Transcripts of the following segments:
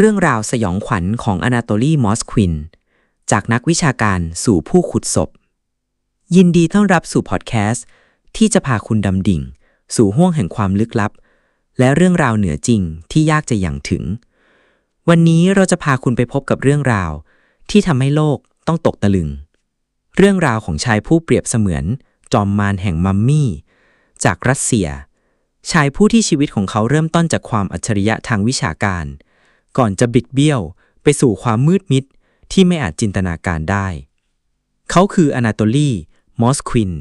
เรื่องราวสยองขวัญของอนาโตลีมอสควิน จากนักวิชาการสู่ผู้ขุดศพ ยินดีต้อนรับสู่พอดแคสต์ ที่จะพาคุณดำดิ่ง สู่ห้วงแห่งความลึกลับ และเรื่องราวเหนือจริงที่ยากจะอย่างถึง วันนี้เราจะพาคุณไปพบกับเรื่องราว ที่ทำให้โลกต้องตกตะลึง เรื่องราวของชายผู้เปรียบเสมือน จอมมารแห่งมัมมี่ จากรัสเซีย ชายผู้ที่ชีวิตของเขาเริ่มต้นจากความอัจฉริยะทางวิชาการ ก่อนจะบิดเบี้ยวไปสู่ความมืดมิดที่ไม่อาจจินตนาการได้ เขาคืออนาโตลีมอสควิน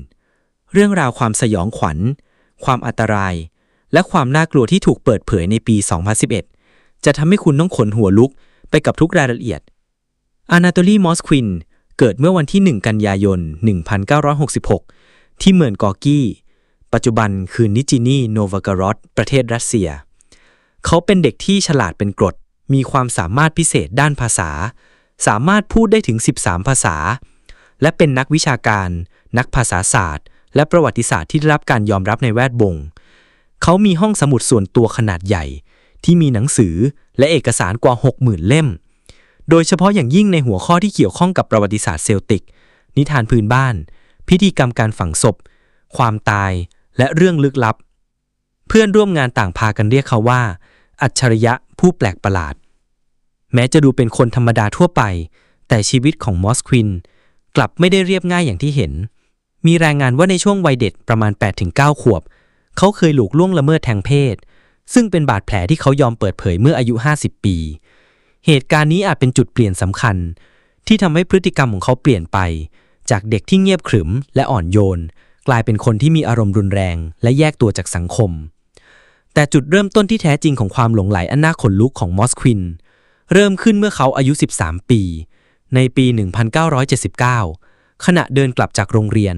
เรื่องราวความสยองขวัญ ความอันตราย และความน่ากลัวที่ถูกเปิดเผยในปี 2011 จะทำให้คุณต้องขนหัวลุกไปกับทุกรายละเอียดอนาโตลีมอสควินเกิดเมื่อวันที่ 1 กันยายน 1966 ที่เมืองกอกี้ ปัจจุบันคือนิจินีโนวากรอดประเทศรัสเซีย เขาเป็นเด็กที่ฉลาดเป็นกรด มีความสามารถพิเศษด้านภาษา สามารถพูดได้ถึง 13 ภาษา และเป็นนักวิชาการ นักภาษาศาสตร์ และประวัติศาสตร์ที่ได้รับการยอมรับในแวดวงเขามีห้องสมุดส่วนตัวขนาดใหญ่ ที่มีหนังสือและเอกสารกว่า 60,000 เล่ม โดยเฉพาะอย่างยิ่งในหัวข้อที่เกี่ยวข้องกับประวัติศาสตร์เซลติก นิทานพื้นบ้าน พิธีกรรมการฝังศพ ความตาย และเรื่องลึกลับ เพื่อนร่วมงานต่างพากันเรียกเขาว่า อัจฉริยะผู้แปลกประหลาด แม้จะดูเป็นคนธรรมดาทั่วไป แต่ชีวิตของมอสควินกลับไม่ได้เรียบง่ายอย่างที่เห็น มีรายงานว่าในช่วงวัยเด็กประมาณ 8-9 ขวบ เขาเคยหลูกล่วงละเมิดทางเพศ ซึ่งเป็นบาดแผลที่เขายอมเปิดเผยเมื่ออายุ 50 ปี เหตุการณ์นี้อาจเป็นจุดเปลี่ยนสำคัญ ที่ทำให้พฤติกรรมของเขาเปลี่ยนไป จากเด็กที่เงียบขรึมและอ่อนโยน กลายเป็นคนที่มีอารมณ์รุนแรง และแยกตัวจากสังคม แต่จุดเริ่มต้นที่แท้จริงของความหลงไหลอันน่าขนลุกของมอสควินเเริ่มขึ้นเมื่อเขาอายุ 13 ปี ในปี 1979 ขณะเดินกลับจากโรงเรียน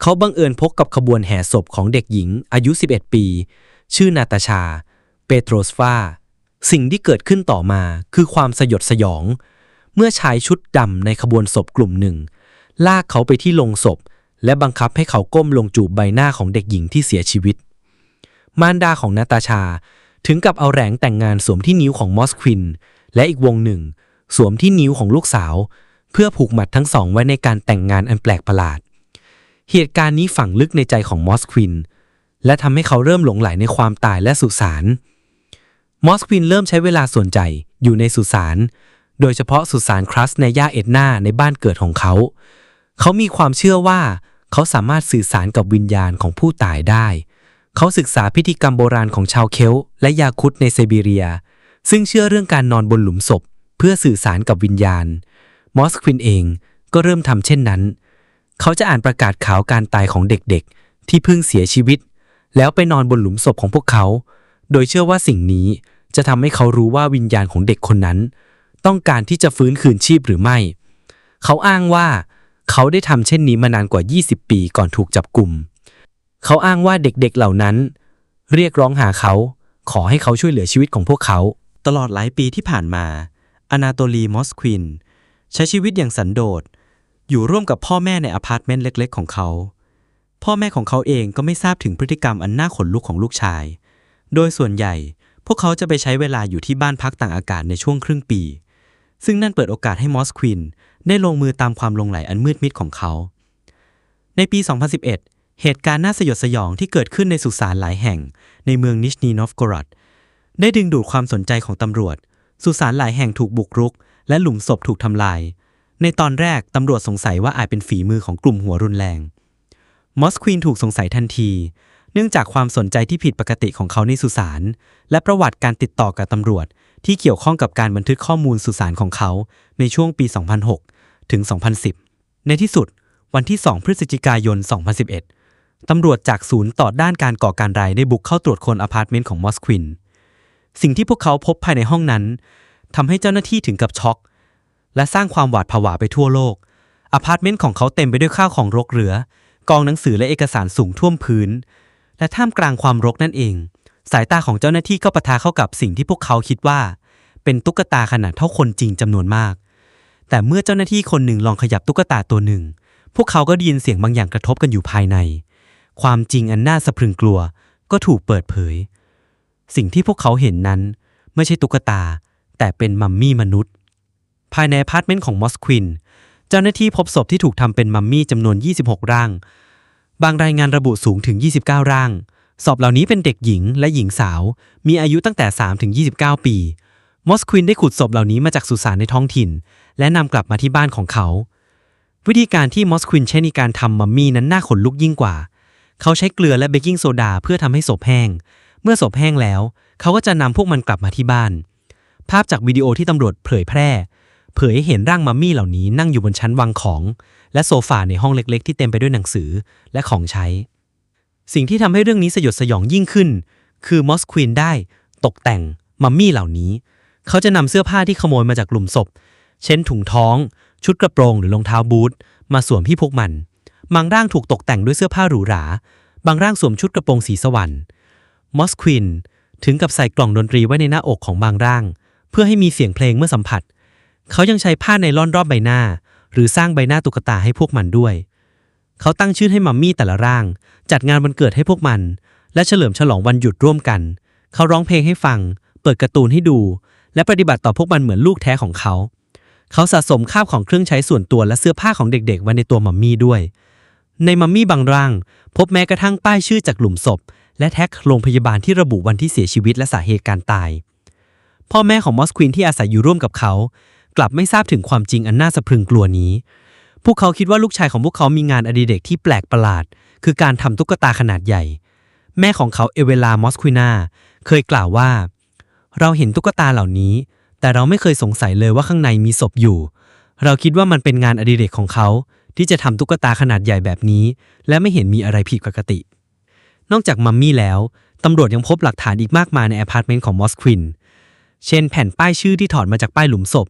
เขาบังเอิญพบกับขบวนแห่ศพของเด็กหญิงอายุ 11 ปี ชื่อนาตาชา เปโตรสฟา สิ่งที่เกิดขึ้นต่อมาคือความสยดสยอง เมื่อชายชุดดำในขบวนศพกลุ่มหนึ่ง ลากเขาไปที่โลงศพ และบังคับให้เขาก้มลงจูบใบหน้าของเด็กหญิงที่เสียชีวิต มารดาของนาตาชาถึงกับเอาแหลงแต่งงานสวมที่นิ้วของมอสควิน และอีกวงหนึ่ง สวมที่นิ้วของลูกสาว เพื่อผูกมัดทั้งสองไว้ในการแต่งงานอันแปลกประหลาด เหตุการณ์นี้ฝังลึกในใจของมอสควิน และทำให้เขาเริ่มหลงไหลในความตายและสุสานมอสควินเริ่มใช้เวลาส่วนใจอยู่ในสุสานโดยเฉพาะสุสานครัสในย่าเอ็ดนาในบ้านเกิดของเขา เขามีความเชื่อว่าเขาสามารถสื่อสารกับวิญญาณของผู้ตายได้ เขาศึกษาพิธีกรรมโบราณของชาวเคลและยาคุตในไซบีเรีย ซึ่งเชื่อเรื่องการนอนบนหลุมศพ เพื่อสื่อสารกับวิญญาณ มอสควินเองก็เริ่มทำเช่นนั้น เขาจะอ่านประกาศข่าวการตายของเด็กๆ ที่เพิ่งเสียชีวิต แล้วไปนอนบนหลุมศพของพวกเขา โดยเชื่อว่าสิ่งนี้จะทำให้เขารู้ว่าวิญญาณของเด็กคนนั้น ต้องการที่จะฟื้นคืนชีพหรือไม่ เขาอ้างว่าเขาได้ทำเช่นนี้มานานกว่า 20 ปีก่อนถูกจับกลุ่ม เขาอ้างว่าเด็กๆเหล่านั้น เรียกร้องหาเขาขอให้เขาช่วยเหลือชีวิตของพวกเขา ตลอดหลายปีที่ผ่านมา อนาโตลีมอสควิน ใช้ชีวิตอย่างสันโดษ อยู่ร่วมกับพ่อแม่ในอพาร์ตเมนต์เล็ก ๆ ของเขา พ่อแม่ของเขาเองก็ไม่ทราบถึงพฤติกรรมอันน่าขนลุกของลูกชาย โดยส่วนใหญ่พวกเขาจะไปใช้เวลาอยู่ที่บ้านพักต่างอากาศในช่วงครึ่งปี ซึ่งนั่นเปิดโอกาสให้มอสควินได้ลงมือตามความลงไหลอันมืดมิดของเขา ในปี 2011 เหตุการณ์น่าสยดสยองที่เกิดขึ้นในสุสานหลายแห่งในเมืองนิชนีนอฟกรัด ได้ดึงดูดความสนใจของตำรวจ สุสานหลายแห่งถูกบุกรุก และหลุมศพถูกทำลาย ในตอนแรกตำรวจสงสัยว่าอาจเป็นฝีมือของกลุ่มหัวรุนแรง มอสควีนถูกสงสัยทันที เนื่องจากความสนใจที่ผิดปกติของเขาในสุสาน และประวัติการติดต่อกับตำรวจ ที่เกี่ยวข้องกับการบันทึกข้อมูลสุสานของเขาในช่วงปี 2006 ถึง 2010 ในที่สุด วันที่ 2 พฤศจิกายน 2011ตำรวจจากศูนย์ต่อด้านการก่อการร้ายได้บุกเข้าตรวจคนอพาร์ตเมนต์ของมอสควิน สิ่งที่พวกเขาพบภายในห้องนั้นทำให้เจ้าหน้าที่ถึงกับช็อก และสร้างความหวาดผวาไปทั่วโลก อพาร์ตเมนต์ของเขาเต็มไปด้วยข้าวของรกเหลือกองหนังสือและเอกสารสูงท่วมพื้น และท่ามกลางความรกนั่นเอง สายตาของเจ้าหน้าที่ก็ปะทะเข้ากับสิ่งที่พวกเขาคิดว่า เป็นตุ๊กตาขนาดเท่าคนจริงจำนวนมาก แต่เมื่อเจ้าหน้าที่คนหนึ่งลองขยับตุ๊กตาตัวหนึ่ง พวกเขาก็ได้ยินเสียงบางอย่างกระทบกันอยู่ภายใน ความจริงอันน่าสะพรึงกลัวก็ถูกเปิดเผย สิ่งที่พวกเขาเห็นนั้นไม่ใช่ตุ๊กตา แต่เป็นมัมมี่มนุษย์ ภายในอพาร์ตเมนต์ของมอสควิน เจ้าหน้าที่พบศพที่ถูกทำเป็นมัมมี่จำนวน 26 ร่าง บางรายงานระบุสูงถึง 29 ร่าง ศพเหล่านี้เป็นเด็กหญิงและหญิงสาว มีอายุตั้งแต่ 3 ถึง 29 ปี มอสควินได้ขุดศพเหล่านี้มาจากสุสานในท้องถิ่น และนำกลับมาที่บ้านของเขา วิธีการที่มอสควินใช้ในการทำมัมมี่นั้นน่าขนลุกยิ่งกว่า เขาใช้เกลือและเบกกิ้งโซดาเพื่อทำให้ศพแห้ง มื่อศพแห้งแล้ว เขาก็จะนำพวกมันกลับมาที่บ้าน ภาพจากวิดีโอที่ตำรวจเผยแพร่ เผยให้เห็นร่างมัมมี่เหล่านี้นั่งอยู่บนชั้นวางของ และโซฟาในห้องเล็กๆ ที่เต็มไปด้วยหนังสือและของใช้ สิ่งที่ทำให้เรื่องนี้สยดสยองยิ่งขึ้น คือมอสควินได้ตกแต่งมัมมี่เหล่านี้ เขาจะนำเสื้อผ้าที่ขโมยมาจากกลุ่มศพ เช่นถุงท้อง ชุดกระโปรงหรือรองเท้าบูทมาสวมที่พวกมัน บางร่างถูกตกแต่งด้วยเสื้อผ้าหรูหรา บางร่างสวมชุดกระโปรงสีสวรรค์ มอสควินถึงกับใส่กล่องดนตรีไว้ในหน้าอกของบางร่าง เพื่อให้มีเสียงเพลงเมื่อสัมผัส เขายังใช้ผ้าไนล่อนรอบใบหน้า หรือสร้างใบหน้าตุ๊กตาให้พวกมันด้วย เขาตั้งชื่อให้มัมมี่แต่ละร่าง จัดงานวันเกิดให้พวกมัน และเฉลิมฉลองวันหยุดร่วมกัน เขาร้องเพลงให้ฟัง เปิดการ์ตูนให้ดู และปฏิบัติต่อพวกมันเหมือนลูกแท้ของเขา เขาสะสมคาบของเครื่องใช้ส่วนตัวและเสื้อผ้าของเด็กๆไว้ในตัวมัมมี่ด้วย ในมัมมี่บางร่าง พบแม้กระทั่งป้ายชื่อจากหลุมศพ และแท็กโรงพยาบาลที่ระบุวันที่เสียชีวิตและสาเหตุการตาย พ่อแม่ของมอสควินที่อาศัยอยู่ร่วมกับเขา กลับไม่ทราบถึงความจริงอันน่าสะพรึงกลัวนี้ พวกเขาคิดว่าลูกชายของพวกเขามีงานอดิเรกที่แปลกประหลาด คือการทำตุ๊กตาขนาดใหญ่ แม่ของเขาเอเวลามอสควินาเคยกล่าวว่า เราเห็นตุ๊กตาเหล่านี้ แต่เราไม่เคยสงสัยเลยว่าข้างในมีศพอยู่ เราคิดว่ามันเป็นงานอดิเรกของเขาที่จะทำตุ๊กตาขนาดใหญ่แบบนี้ และไม่เห็นมีอะไรผิดปกติ นอกจากมัมมี่แล้วตำรวจยังพบหลักฐานอีกมากมายในอพาร์ตเมนต์ของมอสควิน เช่นแผ่นป้ายชื่อที่ถอดมาจากป้ายหลุมศพ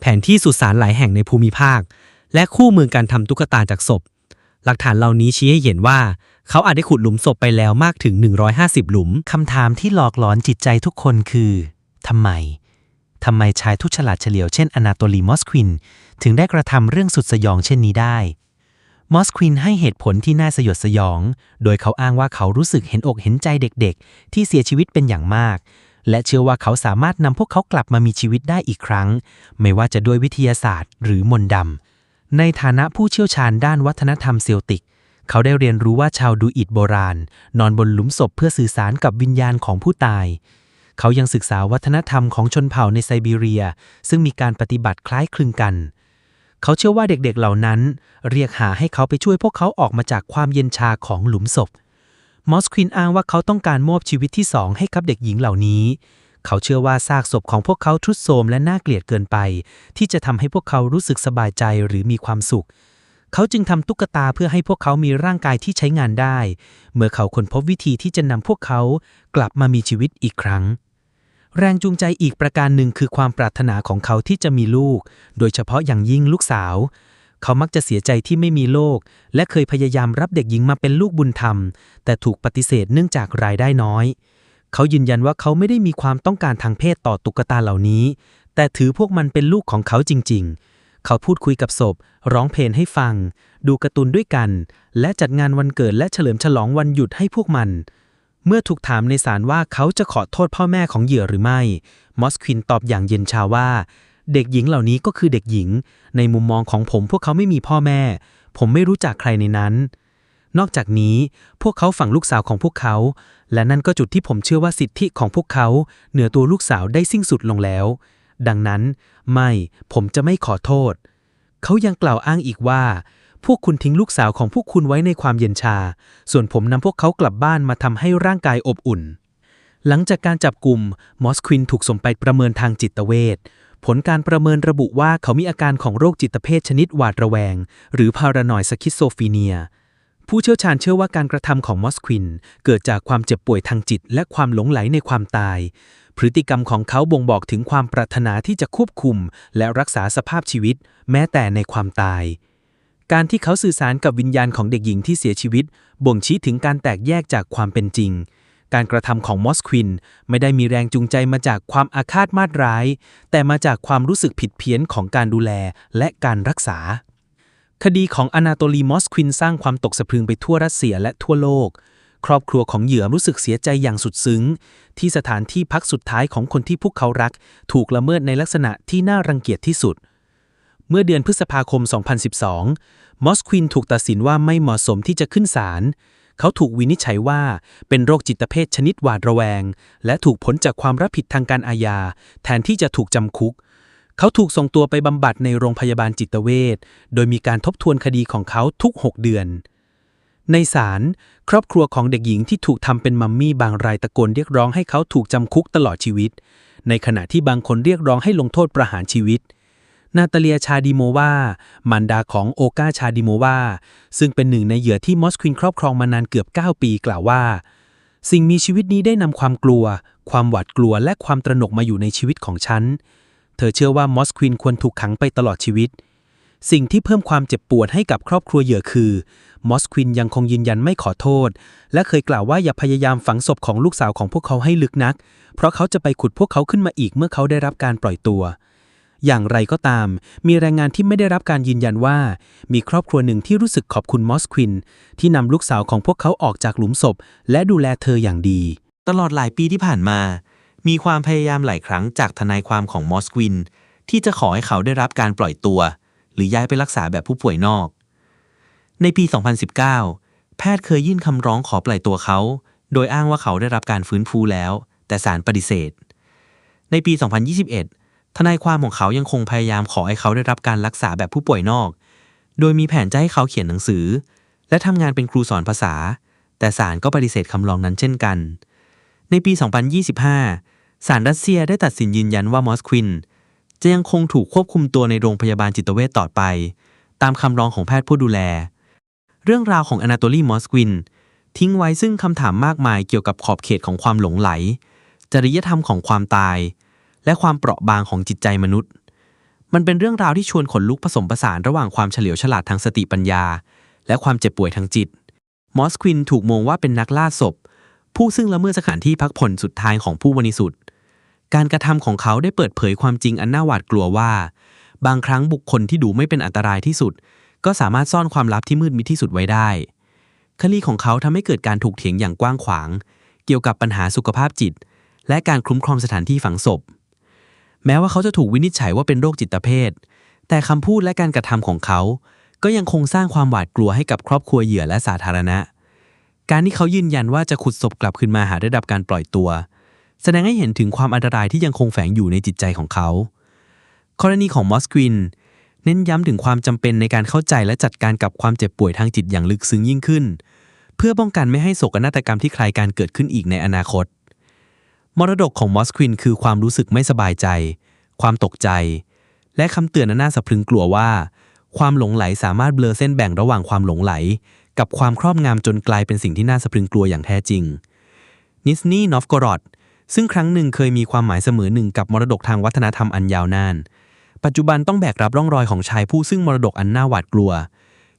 แผนที่สุสานหลายแห่งในภูมิภาค และคู่มือการทำตุ๊กตาจากศพ หลักฐานเหล่านี้ชี้ให้เห็นว่าเขาอาจได้ขุดหลุมศพไปแล้วมากถึง 150 หลุม คำถามที่หลอกหลอนจิตใจทุกคนคือทำไมทำไมชายทุกฉลาดเฉลียวเช่นอนาโตลีมอสควิน ถึงได้กระทำเรื่องสุดสยองเช่นนี้ได้ มอสควินให้เหตุผลที่น่าสยดสยอง โดยเขาอ้างว่าเขารู้สึกเห็นอกเห็นใจเด็กๆ ที่เสียชีวิตเป็นอย่างมาก และเชื่อว่าเขาสามารถนำพวกเขากลับมามีชีวิตได้อีกครั้ง ไม่ว่าจะด้วยวิทยาศาสตร์ หรือมนต์ดำในฐานะผู้เชี่ยวชาญด้านวัฒนธรรมเซลติก เขาได้เรียนรู้ว่าชาวดูอิดโบราณ นอนบนหลุมศพเพื่อสื่อสารกับวิญญาณของผู้ตาย เขายังศึกษาวัฒนธรรมของชนเผ่าในไซบีเรีย ซึ่งมีการปฏิบัติคล้ายคลึงกันเขาเชื่อว่าเด็กๆเหล่านั้น เรียกหาให้เขาไปช่วยพวกเขาออกมาจากความเย็นชาของหลุมศพ มอสควินอ้างว่าเขาต้องการมอบชีวิตที่สองให้กับเด็กหญิงเหล่านี้ เขาเชื่อว่าซากศพของพวกเขาทรุดโทรมและน่าเกลียดเกินไป ที่จะทำให้พวกเขารู้สึกสบายใจหรือมีความสุข เขาจึงทำตุ๊กตาเพื่อให้พวกเขามีร่างกายที่ใช้งานได้ เมื่อเขาค้นพบวิธีที่จะนำพวกเขากลับมามีชีวิตอีกครั้ง แรงจูงใจอีกประการหนึ่งคือความปรารถนาของเขาที่จะมีลูก โดยเฉพาะอย่างยิ่งลูกสาว เขามักจะเสียใจที่ไม่มีโลก และเคยพยายามรับเด็กหญิงมาเป็นลูกบุญธรรม แต่ถูกปฏิเสธเนื่องจากรายได้น้อย เขายืนยันว่าเขาไม่ได้มีความต้องการทางเพศต่อตุ๊กตาเหล่านี้ แต่ถือพวกมันเป็นลูกของเขาจริง ๆ เขาพูดคุยกับศพ ร้องเพลงให้ฟัง ดูการ์ตูนด้วยกัน และจัดงานวันเกิดและเฉลิมฉลองวันหยุดให้พวกมันเเมื่อถูกถามในศาลว่าเขาจะขอโทษพ่อแม่ของเหยื่อหรือไม่ มอสควินตอบอย่างเย็นชาว่า เด็กหญิงเหล่านี้ก็คือเด็กหญิง ในมุมมองของผมพวกเขาไม่มีพ่อแม่ ผมไม่รู้จักใครในนั้น นอกจากนี้พวกเขาฝังลูกสาวของพวกเขา และนั่นก็จุดที่ผมเชื่อว่าสิทธิของพวกเขาเหนือตัวลูกสาวได้สิ้นสุดลงแล้ว ดังนั้น ไม่ ผมจะไม่ขอโทษ เขายังกล่าวอ้างอีกว่า พวกคุณทิ้งลูกสาวของพวกคุณไว้ในความเย็นชา ส่วนผมนำพวกเขากลับบ้านมาทำให้ร่างกายอบอุ่น หลังจากการจับกลุ่มมอสควินถูกส่งไปประเมินทางจิตเวชผลการประเมินระบุว่าเขามีอาการของโรคจิตเภทชนิดหวาดระแวง หรือพารานอยสคิสโซฟีเนีย ผู้เชี่ยวชาญเชื่อว่าการกระทำของมอสควิน เกิดจากความเจ็บป่วยทางจิต และความหลงไหลในความตาย พฤติกรรมของเขาบ่งบอกถึงความปรารถนาที่จะควบคุม และรักษาสภาพชีวิต แม้แต่ในความตาย การที่เขาสื่อสารกับวิญญาณของเด็กหญิงที่เสียชีวิต บ่งชี้ถึงการแตกแยกจากความเป็นจริง การกระทำของมอสควินไม่ได้มีแรงจูงใจมาจากความอาฆาตมาตร้าย แต่มาจากความรู้สึกผิดเพี้ยนของการดูแลและการรักษา คดีของอนาโตลีมอสควินสร้างความตกสะพรึงไปทั่วรัสเซียและทั่วโลก ครอบครัวของเหยื่อรู้สึกเสียใจอย่างสุดซึ้ง ที่สถานที่พักสุดท้ายของคนที่พวกเขารัก ถูกละเมิดในลักษณะที่น่ารังเกียจที่สุด เมื่อเดือนพฤษภาคม 2012 มอสควินถูกตัดสินว่าไม่เหมาะสมที่จะขึ้นศาล เขาถูกวินิจฉัยว่าเป็นโรคจิตเภทชนิดหวาดระแวง และถูกพ้นจากความรับผิดทางการอาญา แทนที่จะถูกจำคุก เขาถูกส่งตัวไปบำบัดในโรงพยาบาลจิตเวช โดยมีการทบทวนคดีของเขาทุก 6 เดือน ในศาลครอบครัวของเด็กหญิงที่ถูกทำเป็นมัมมี่บางรายตะโกนเรียกร้องให้เขาถูกจำคุกตลอดชีวิต ในขณะที่บางคนเรียกร้องให้ลงโทษประหารชีวิต นาตาเลียชาดิโมวา มารดาของโอกาชาดิโมวา ซึ่งเป็นหนึ่งในเหยื่อที่มอสควินครอบครองมานานเกือบ 9 ปีกล่าวว่า สิ่งมีชีวิตนี้ได้นำความกลัว ความหวาดกลัวและความตระหนกมาอยู่ในชีวิตของฉัน เธอเชื่อว่ามอสควินควรถูกขังไปตลอดชีวิต สิ่งที่เพิ่มความเจ็บปวดให้กับครอบครัวเหยื่อคือมอสควินยังคงยืนยันไม่ขอโทษ และเคยกล่าวว่าอย่าพยายามฝังศพของลูกสาวของพวกเขาให้ลึกนัก เพราะเขาจะไปขุดพวกเขาขึ้นมาอีกเมื่อเขาได้รับการปล่อยตัว อย่างไรก็ตาม มีแรายงานที่ไม่ได้รับการยืนยันว่า มีครอบครัวหนึ่งที่รู้สึกขอบคุณมอสควิน ที่นำลูกสาวของพวกเขาออกจากหลุมศพ และดูแลเธออย่างดี ตลอดหลายปีที่ผ่านมา มีความพยายามหลายครั้งจากทนายความของมอสควิน ที่จะขอให้เขาได้รับการปล่อยตัว หรือย้ายไปรักษาแบบผู้ป่วยนอก ในปี 2019 แพทย์เคยยื่นคำร้องขอปล่อยตัวเขา โดยอ้างว่าเขาได้รับการฟื้นฟูแล้ว แต่ศาลปฏิเสธ ในปี 2021 ทนายความของเขายังคงพยายามขอให้เขาได้รับการรักษาแบบผู้ป่วยนอก โดยมีแผนจะให้เขาเขียนหนังสือ และทำงานเป็นครูสอนภาษา แต่ศาลก็ปฏิเสธคำร้องนั้นเช่นกัน ในปี 2025 ศาลรัสเซียได้ตัดสินยืนยันว่ามอสควิน จะยังคงถูกควบคุมตัวในโรงพยาบาลจิตเวชต่อไป ตามคำร้องของแพทย์ผู้ดูแล เรื่องราวของอนาโตลีมอสควิน ทิ้งไว้ซึ่งคำถามมากมายเกี่ยวกับขอบเขตของความหลงไหล จริยธรรมของความตาย และความเปราะบางของจิตใจมนุษย์ มันเป็นเรื่องราวที่ชวนขนลุกผสมผสานระหว่างความเฉลียวฉลาดทางสติปัญญา และความเจ็บป่วยทางจิต มอสควินถูกมองว่าเป็นนักล่าศพ ผู้ซึ่งละเมิดสถานที่พักผ่อนสุดท้ายของผู้บริสุทธิ์การกระทำของเขาได้เปิดเผยความจริงอันน่าหวาดกลัวว่า บางครั้งบุคคลที่ดูไม่เป็นอันตรายที่สุด ก็สามารถซ่อนความลับที่มืดมิดที่สุดไว้ได้ คดีของเขาทำให้เกิดการถูกเถียงอย่างกว้างขวาง เกี่ยวกับปัญหาสุขภาพจิต และการคุ้มครองสถานที่ฝังศพ แม้ว่าเขาจะถูกวินิจฉัยว่าเป็นโรคจิตเภท แต่คำพูดและการกระทำของเขา ก็ยังคงสร้างความหวาดกลัวให้กับครอบครัวเหยื่อและสาธารณะ การที่เขายืนยันว่าจะขุดศพกลับคืนมาหาได้รับการปล่อยตัว แสดงให้เห็นถึงความอันตรายที่ยังคงแฝงอยู่ในจิตใจของเขา กรณีของมอสควินเน้นย้ำถึงความจำเป็นในการเข้าใจและจัดการกับความเจ็บป่วยทางจิตอย่างลึกซึ้งยิ่งขึ้น เพื่อป้องกันไม่ให้โศกนาฏกรรมที่คล้ายการเกิดขึ้นอีกในอนาคต รดกของมอสควินคือความรู้สึกไม่สบายใจ ความตกใจ และคำเตือนอันน่าสะพรึงกลัวว่า ความหลงไหลสามารถเบลอเส้นแบ่งระหว่างความหลงไหล กับความครอบงำจนกลายเป็นสิ่งที่น่าสะพรึงกลัวอย่างแท้จริง นิสนีนอฟกรอดซึ่งครั้งหนึ่งเคยมีความหมายเสมอหนึ่งกับมรดกทางวัฒนธรรมอันยาวนาน ปัจจุบันต้องแบกรับร่องรอยของชายผู้ซึ่งมรดกอันน่าหวาดกลัว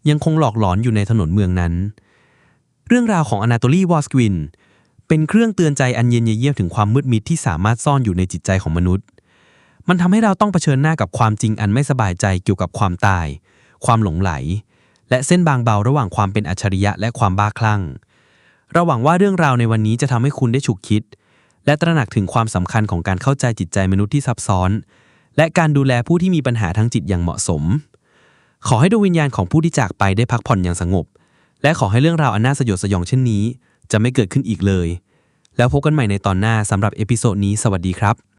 ยังคงหลอกหลอนอยู่ในถนนเมืองนั้น เรื่องราวของอนาโตลีวอสกวิน เป็นเครื่องเตือนใจอันเย็นเยียบถึงความมืดมิดที่สามารถซ่อนอยู่ในจิตใจของมนุษย์ มันทำให้เราต้องเผชิญหน้ากับความจริงอันไม่สบายใจเกี่ยวกับความตาย ความหลงไหล และเส้นบางเบาระหว่างความเป็นอัจฉริยะและความบ้าคลั่ง เราหวังว่าเรื่องราวในวันนี้จะทำให้คุณได้ฉุกคิด และตระหนักถึงความสำคัญของการเข้าใจจิตใจมนุษย์ที่ซับซ้อน และการดูแลผู้ที่มีปัญหาทางจิตอย่างเหมาะสม ขอให้ดวงวิญญาณของผู้ที่จากไปได้พักผ่อนอย่างสงบ และขอให้เรื่องราวอันน่าสยดสยองเช่นนี้ จะไม่เกิดขึ้นอีกเลย แล้วพบกันใหม่ในตอนหน้าสำหรับเอพิโซดนี้สวัสดีครับ